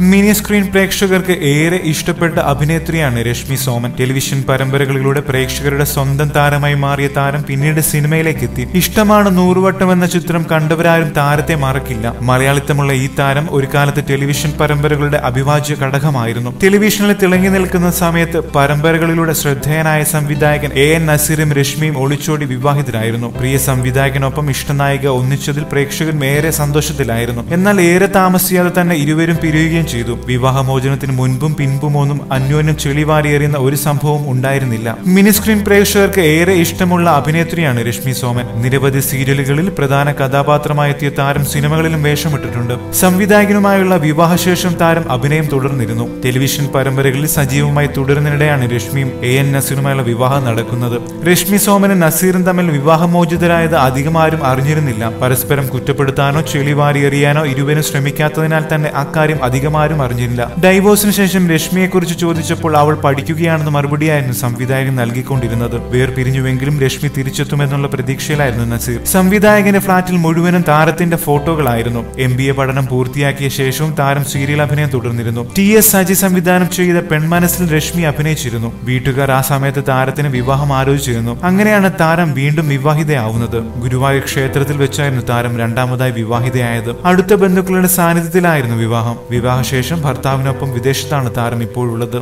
Mini screen പ്രേക്ഷകർക്ക് ഏറെ ഇഷ്ടപ്പെട്ട അഭിനേത്രിയാണ് രശ്മി സോമൻ. ടെലിവിഷൻ പരമ്പരകളിലൂടെ പ്രേക്ഷകരുടെ സ്വന്തം താരമായി മാറിയ താരം പിന്നീട് സിനിമയിലേക്ക് എത്തി. ഇഷ്ടമാണ് നൂറുവട്ടം എന്ന ചിത്രം കണ്ടവരാരും താരത്തെ മറക്കില്ല. മലയാളിത്തമുള്ള ഈ താരം ഒരു കാലത്ത് ടെലിവിഷൻ പരമ്പരകളുടെ അഭിവാജ്യ ഘടകമായിരുന്നു. ടെലിവിഷനിൽ തിളങ്ങി നിൽക്കുന്ന സമയത്ത് പരമ്പരകളിലൂടെ ശ്രദ്ധേയനായ സംവിധായകൻ എ എൻ നസീറും രശ്മിയും ഒളിച്ചോടി വിവാഹിതരായിരുന്നു. പ്രിയ സംവിധായകനൊപ്പം ഇഷ്ടനായിക ഒന്നിച്ചതിൽ പ്രേക്ഷകൻ ഏറെ സന്തോഷത്തിലായിരുന്നു. എന്നാൽ ഏറെ താമസിയാതെ തന്നെ ഇരുവരും പിരിയുകയും ചെയ്തു. വിവാഹമോചനത്തിന് മുൻപും പിൻപുമൊന്നും അന്യോന്യം ചെളിവാരിയെറിയുന്ന ഒരു സംഭവം ഉണ്ടായിരുന്നില്ല. മിനി സ്ക്രീൻ പ്രേക്ഷകർക്ക് ഏറെ ഇഷ്ടമുള്ള അഭിനേത്രിയാണ് രശ്മി സോമൻ. നിരവധി സീരിയലുകളിൽ പ്രധാന കഥാപാത്രമായെത്തിയ താരം സിനിമകളിലും വേഷമിട്ടിട്ടുണ്ട്. സംവിധായകനുമായുള്ള വിവാഹശേഷം താരം അഭിനയം തുടർന്നിരുന്നു. ടെലിവിഷൻ പരമ്പരകളിൽ സജീവമായി തുടരുന്നതിനിടെയാണ് രശ്മിയും എ എൻ നസീറുമായുള്ള വിവാഹം നടക്കുന്നത്. രശ്മി സോമനും നസീറും തമ്മിൽ വിവാഹമോചിതരായത് അധികം ആരും അറിഞ്ഞിരുന്നില്ല. പരസ്പരം കുറ്റപ്പെടുത്താനോ ചെളിവാരിയെറിയാനോ ഇരുവരും ശ്രമിക്കാത്തതിനാൽ തന്നെ അക്കാര്യം അധികം ആരും അറിഞ്ഞില്ല. ഡൈവോഴ്സിന് ശേഷം രശ്മിയെക്കുറിച്ച് ചോദിച്ചപ്പോൾ അവൾ പഠിക്കുകയാണെന്ന് മറുപടിയായിരുന്നു സംവിധായകൻ നൽകിക്കൊണ്ടിരുന്നത്. വേർ പിരിഞ്ഞുവെങ്കിലും രശ്മി തിരിച്ചെത്തുമെന്നുള്ള പ്രതീക്ഷയിലായിരുന്നു നസീർ. സംവിധായകന്റെ ഫ്ളാറ്റിൽ മുഴുവനും താരത്തിന്റെ ഫോട്ടോകളായിരുന്നു. എം ബി എ പഠനം പൂർത്തിയാക്കിയ ശേഷവും താരം സീരിയൽ അഭിനയം തുടർന്നിരുന്നു. ടി എസ് സജി സംവിധാനം ചെയ്ത പെൺമനസ്സിൽ രശ്മി അഭിനയിച്ചിരുന്നു. വീട്ടുകാർ ആ സമയത്ത് താരത്തിന് വിവാഹം ആലോചിച്ചിരുന്നു. അങ്ങനെയാണ് താരം വീണ്ടും വിവാഹിതയാവുന്നത്. ഗുരുവായൂർ ക്ഷേത്രത്തിൽ വെച്ചായിരുന്നു താരം രണ്ടാമതായി വിവാഹിതയായത്. അടുത്ത ബന്ധുക്കളുടെ സാന്നിധ്യത്തിലായിരുന്നു വിവാഹം വിവാഹശേഷം ഭർത്താവിനൊപ്പം വിദേശത്താണ് താരം ഇപ്പോഴുള്ളത്.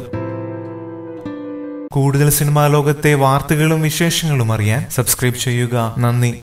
കൂടുതൽ സിനിമാ ലോകത്തെ വാർത്തകളും വിശേഷങ്ങളും അറിയാൻ സബ്സ്ക്രൈബ് ചെയ്യുക. നന്ദി.